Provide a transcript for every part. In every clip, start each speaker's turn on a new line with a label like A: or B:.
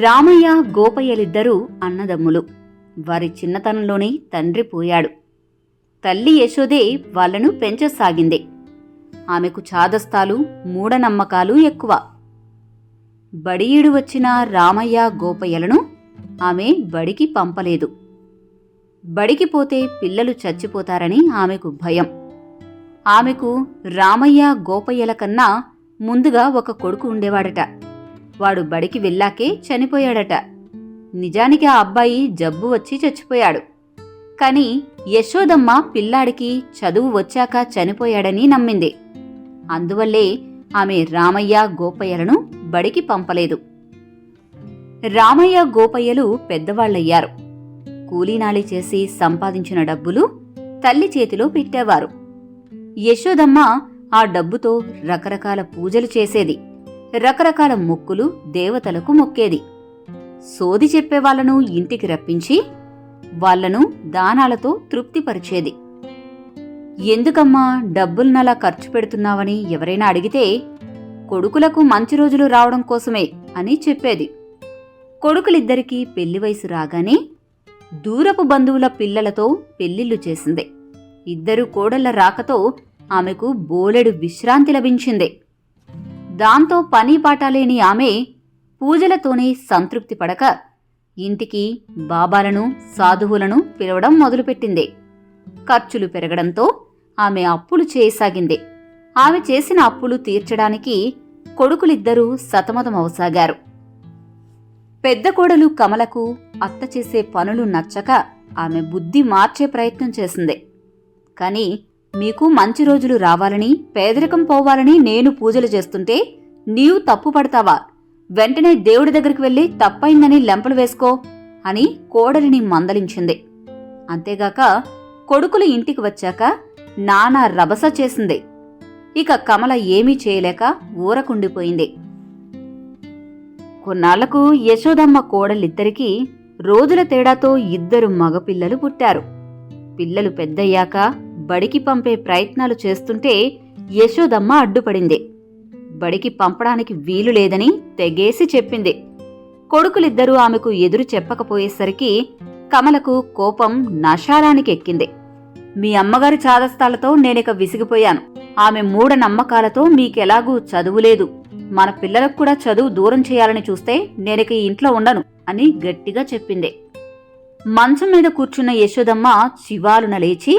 A: రామయ్య గోపయ్యలిద్దరూ అన్నదమ్ములు. వారి చిన్నతనంలోనే తండ్రి పోయాడు. తల్లి యశోదే వాళ్ళను పెంచసాగింది. ఆమెకు చాదస్తాలు మూఢనమ్మకాలు ఎక్కువ. బడియుడు వచ్చిన రామయ్య గోపయ్యలను ఆమె బడికి పంపలేదు. బడికి పోతే పిల్లలు చచ్చిపోతారని ఆమెకు భయం. ఆమెకు రామయ్య గోపయ్యల కన్నా ముందుగా ఒక కొడుకు ఉండేవాడట. వాడు బడికి వెళ్ళాకే చనిపోయాడట. నిజానికి ఆ అబ్బాయి జబ్బు వచ్చి చచ్చిపోయాడు. కాని యశోదమ్మ పిల్లాడికి చదువు వచ్చాక చనిపోయాడని నమ్మింది. అందువల్లే ఆమె రామయ్య గోపయ్యలను బడికి పంపలేదు. రామయ్య గోపయ్యలు పెద్దవాళ్ళయ్యారు కూలీనాలి చేసి సంపాదించిన డబ్బులు తల్లి చేతిలో పెట్టేవారు. యశోదమ్మ ఆ డబ్బుతో రకరకాల పూజలు చేసేది. రకరకాల మొక్కులు దేవతలకు మొక్కేది. సోది చెప్పే వాళ్ళను ఇంటికి రప్పించి వాళ్ళను దానాలతో తృప్తిపరిచేది. ఎందుకమ్మా డబ్బులనలా ఖర్చు పెడుతున్నావని ఎవరైనా అడిగితే కొడుకులకు మంచి రోజులు రావడం కోసమే అని చెప్పేది. కొడుకులిద్దరికీ పెళ్ళి వయసు రాగానే దూరపు బంధువుల పిల్లలతో పెళ్ళిళ్ళు చేసింది. ఇద్దరు కోడళ్ళ రాకతో ఆమెకు బోలెడు విశ్రాంతి లభించింది. దాంతో పని పాటాలేని ఆమె పూజలతోనే సంతృప్తి పడక ఇంటికి బాబాలను సాధువులను పిలవడం మొదలుపెట్టింది. ఖర్చులు పెరగడంతో ఆమె అప్పులు చేయసాగింది. ఆమె చేసిన అప్పులు తీర్చడానికి కొడుకులిద్దరూ సతమతమవసాగారు. పెద్ద కోడలు కమలకు అత్త చేసే పనులు నచ్చక ఆమె బుద్ధి మార్చే ప్రయత్నం చేసింది. కాని మీకు మంచి రోజులు రావాలని పేదరికం పోవాలని నేను పూజలు చేస్తుంటే నీవు తప్పు పడతావా? వెంటనే దేవుడి దగ్గరికి వెళ్ళి తప్పైందని లెంపలు వేసుకో అని కోడలిని మందలించింది. అంతేగాక కొడుకులు ఇంటికి వచ్చాక నానా రభస చేసింది. ఇక కమల ఏమీ చేయలేక ఊరకుండిపోయింది. కొన్నాళ్ళకు యశోదమ్మ కోడలిద్దరికీ రోజుల తేడాతో ఇద్దరు మగపిల్లలు పుట్టారు. పిల్లలు పెద్దయ్యాక బడికి పంపే ప్రయత్నాలు చేస్తుంటే యశోదమ్మ అడ్డుపడింది. బడికి పంపడానికి వీలు లేదని తెగేసి చెప్పింది. కొడుకులిద్దరూ ఆమెకు ఎదురు చెప్పకపోయేసరికి కమలకు కోపం నశాలానికి ఎక్కింది మీ అమ్మగారి చాదస్తాలతో నేనిక విసిగిపోయాను. ఆమె మూఢ నమ్మకాలతో మీకెలాగూ చదువులేదు మన పిల్లలకు కూడా చదువు దూరం చేయాలని చూస్తే నేనిక ఈ ఇంట్లో ఉండను అని గట్టిగా చెప్పింది. మంచం మీద కూర్చున్న యశోదమ్మ చివాలున లేచి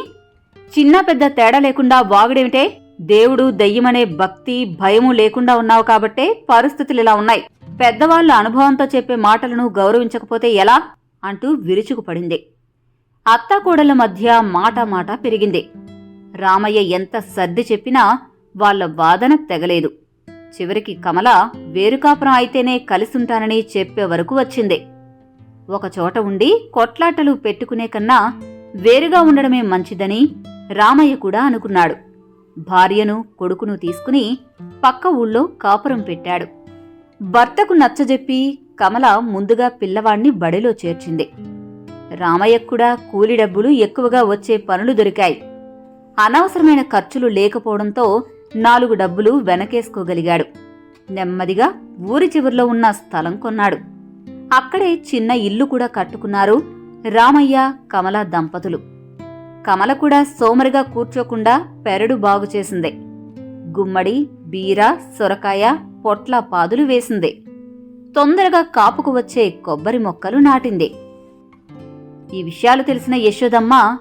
A: చిన్న పెద్ద తేడా లేకుండా వాగుడేమిటే? దేవుడు దయ్యమనే భక్తి భయము లేకుండా ఉన్నావు కాబట్టే పరిస్థితులు ఇలా ఉన్నాయి. పెద్దవాళ్ళ అనుభవంతో చెప్పే మాటలను గౌరవించకపోతే ఎలా? అంటూ విరుచుకుపడింది. అత్తాకోడల మధ్య మాట మాట పెరిగింది. రామయ్య ఎంత సర్ది చెప్పినా వాళ్ళ వాదన తెగలేదు. చివరికి కమల వేరుకాపురం అయితేనే కలిసుంటానని చెప్పే వరకు వచ్చింది. ఒకచోట ఉండి కొట్లాటలు పెట్టుకునే కన్నా వేరుగా ఉండడమే మంచిదని రామయ్య కూడా అనుకున్నాడు. భార్యను కొడుకును తీసుకుని పక్క ఊళ్ళో కాపురం పెట్టాడు. భర్తకు నచ్చజెప్పి కమల ముందుగా పిల్లవాణ్ణి బడిలో చేర్చింది. రామయ్యకు కూడా కూలి డబ్బులు ఎక్కువగా వచ్చే పనులు దొరికాయి. అనవసరమైన ఖర్చులు లేకపోవడంతో నాలుగు డబ్బులు వెనకేసుకోగలిగాడు. నెమ్మదిగా ఊరి చివరిలో ఉన్న స్థలం కొన్నాడు. అక్కడే చిన్న ఇల్లు కూడా కట్టుకున్నారు రామయ్య కమల దంపతులు. కమల కూడా సోమరిగా కూర్చోకుండా పెరడు బాగు చేసింది. గుమ్మడి బీర సొరకాయ పొట్ల పాదులు వేసింది. తొందరగా కాపుకు వచ్చే కొబ్బరి మొక్కలు నాటింది. ఈ విషయాలు తెలిసిన యశోదమ్మ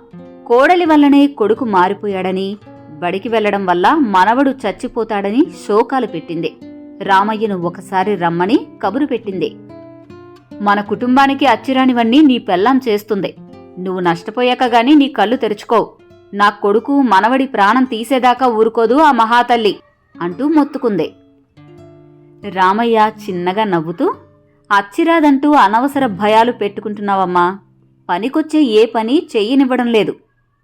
A: కోడలి వల్లనే కొడుకు మారిపోయాడని బడికి వెళ్ళడం వల్ల మనవడు చచ్చిపోతాడని శోకాలు పెట్టింది. రామయ్యను ఒకసారి రమ్మని కబురు పెట్టింది. మన కుటుంబానికి అచ్చిరానివన్నీ నీ పెళ్ళాం చేస్తుంది. నువ్వు నష్టపోయాక గాని నీ కళ్ళు తెరుచుకో. నా కొడుకు మనవడి ప్రాణం తీసేదాకా ఊరుకోదు ఆ మహాతల్లి అంటూ మొత్తుకుంది. రామయ్య చిన్నగా నవ్వుతూ అచ్చిరాదంటూ అనవసర భయాలు పెట్టుకుంటున్నావమ్మా. పనికొచ్చే ఏ పని చెయ్యనివ్వడం లేదు.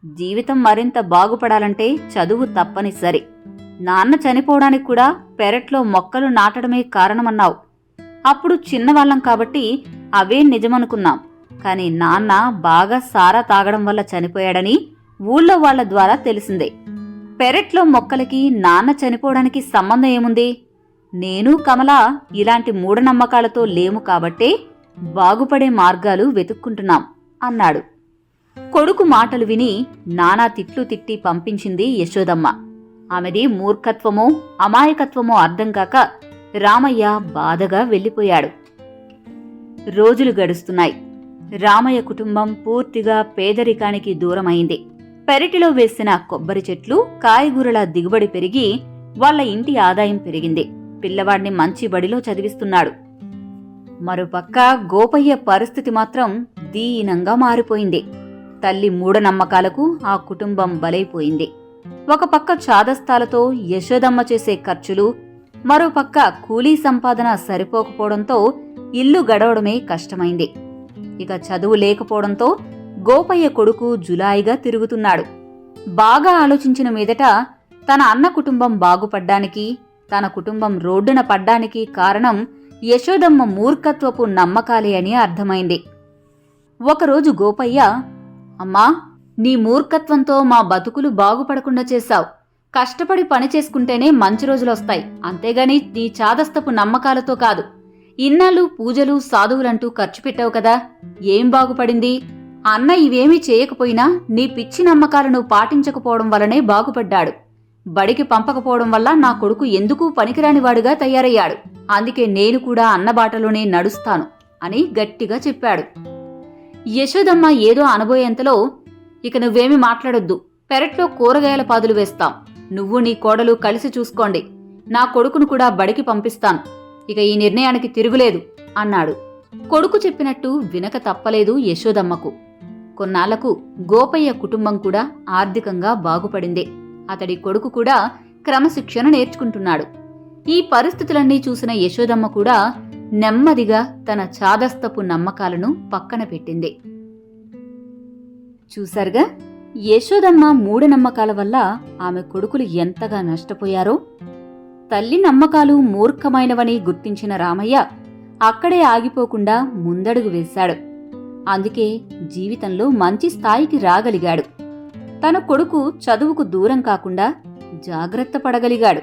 A: జీవితం మరింత బాగుపడాలంటే చదువు తప్పనిసరి. నాన్న చనిపోవడానికి కూడా పెరట్లో మొక్కలు నాటడమే కారణమన్నావు. అప్పుడు చిన్నవాళ్ళం కాబట్టి అవే నిజమనుకున్నాం. కానీ నాన్న బాగా సారా తాగడం వల్ల చనిపోయాడని ఊళ్ళో వాళ్ళ ద్వారా తెలిసిందే. పెరట్లో మొక్కలకి నాన్న చనిపోవడానికి సంబంధం ఏముంది? నేను కమల ఇలాంటి మూఢనమ్మకాలతో లేము కాబట్టే బాగుపడే మార్గాలు వెతుక్కుంటున్నాం అన్నాడు. కొడుకు మాటలు విని నానా తిట్లు తిట్టి పంపించింది యశోదమ్మ. ఆమెది మూర్ఖత్వమో అమాయకత్వమో అర్థం కాక రామయ్య బాధగా వెళ్ళిపోయాడు. రోజులు గడుస్తున్నాయి. రామయ్య కుటుంబం పూర్తిగా పేదరికానికి దూరమైంది. పెరటిలో వేసిన కొబ్బరి చెట్లు కాయగూరల దిగుబడి పెరిగి వాళ్ళ ఇంటి ఆదాయం పెరిగింది. పిల్లవాడిని మంచి బడిలో చదివిస్తున్నాడు. మరోపక్క గోపయ్య పరిస్థితి మాత్రం దీనంగా మారిపోయింది. తల్లి మూఢనమ్మకాలకు ఆ కుటుంబం బలైపోయింది. ఒక పక్క చాదస్తాలతో యశోదమ్మ చేసే ఖర్చులు మరోపక్క కూలీ సంపాదన సరిపోకపోవడంతో ఇల్లు గడవడమే కష్టమైంది. ఇక చదువు లేకపోవడంతో గోపయ్య కొడుకు జులాయిగా తిరుగుతున్నాడు. బాగా ఆలోచించిన మీదట తన అన్న కుటుంబం బాగుపడ్డానికి తన కుటుంబం రోడ్డున పడ్డానికి కారణం యశోదమ్మ మూర్ఖత్వపు నమ్మకాలే అని అర్థమైంది. ఒకరోజు గోపయ్య అమ్మా నీ మూర్ఖత్వంతో మా బతుకులు బాగుపడకుండా చేశావు. కష్టపడి పని చేసుకుంటేనే మంచి రోజులొస్తాయి. అంతేగాని నీ చాదస్తపు నమ్మకాలతో కాదు. ఇన్నాళ్ళు పూజలు సాధువులంటూ ఖర్చు పెట్టావు కదా. ఏం బాగుపడింది? అన్న ఇవేమీ చేయకపోయినా నీ పిచ్చి నమ్మకాలను పాటించకపోవడం వల్లనే బాగుపడ్డాడు. బడికి పంపకపోవడం వల్ల నా కొడుకు ఎందుకు పనికిరానివాడుగా తయారయ్యాడు. అందుకే నేను కూడా అన్నబాటలోనే నడుస్తాను అని గట్టిగా చెప్పాడు. యశోదమ్మ ఏదో అనబోయేంతలో ఇక నువ్వేమి మాట్లాడొద్దు. పెరట్లో కూరగాయల పాదులు వేస్తాం. నువ్వు నీ కోడలు కలిసి చూసుకోండి. నా కొడుకును కూడా బడికి పంపిస్తాను. ఇక ఈ నిర్ణయానికి తిరుగులేదు అన్నాడు. కొడుకు చెప్పినట్టు వినక తప్పలేదు యశోదమ్మకు. కొన్నాళ్ళకు గోపయ్య కుటుంబం కూడా ఆర్థికంగా బాగుపడింది. అతడి కొడుకు కూడా క్రమశిక్షణ నేర్చుకుంటున్నాడు. ఈ పరిస్థితులన్నీ చూసిన యశోదమ్మ కూడా నెమ్మదిగా తన చాదస్తపు నమ్మకాలను పక్కన పెట్టింది. చూశారుగా? యశోదమ్మ మూఢనమ్మకాల వల్ల ఆమె కొడుకులు ఎంతగా నష్టపోయారో తల్లి నమ్మకాలు మూర్ఖమైనవని గుర్తించిన రామయ్య అక్కడే ఆగిపోకుండా ముందడుగు వేశాడు. అందుకే జీవితంలో మంచి స్థాయికి రాగలిగాడు. తన కొడుకు చదువుకు దూరం కాకుండా జాగ్రత్త పడగలిగాడు.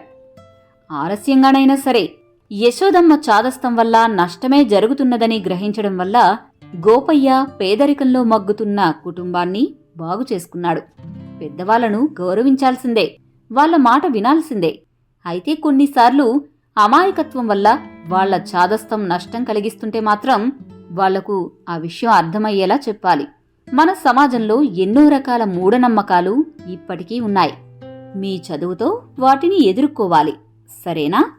A: ఆలస్యంగానైనా సరే యశోదమ్మ చాదస్తం వల్ల నష్టమే జరుగుతున్నదని గ్రహించడం వల్ల గోపయ్య పేదరికంలో మగ్గుతున్న కుటుంబాన్ని బాగు చేసుకున్నాడు పెద్దవాళ్ళను గౌరవించాల్సిందే వాళ్ళ మాట వినాల్సిందే. అయితే కొన్నిసార్లు అమాయకత్వం వల్ల వాళ్ళ చాదస్తం నష్టం కలిగిస్తుంటే మాత్రం వాళ్ళకు ఆ విషయం అర్థమయ్యేలా చెప్పాలి. మన సమాజంలో ఎన్నో రకాల మూఢనమ్మకాలు ఇప్పటికీ ఉన్నాయి. మీ చదువుతో వాటిని ఎదుర్కోవాలి. సరేనా?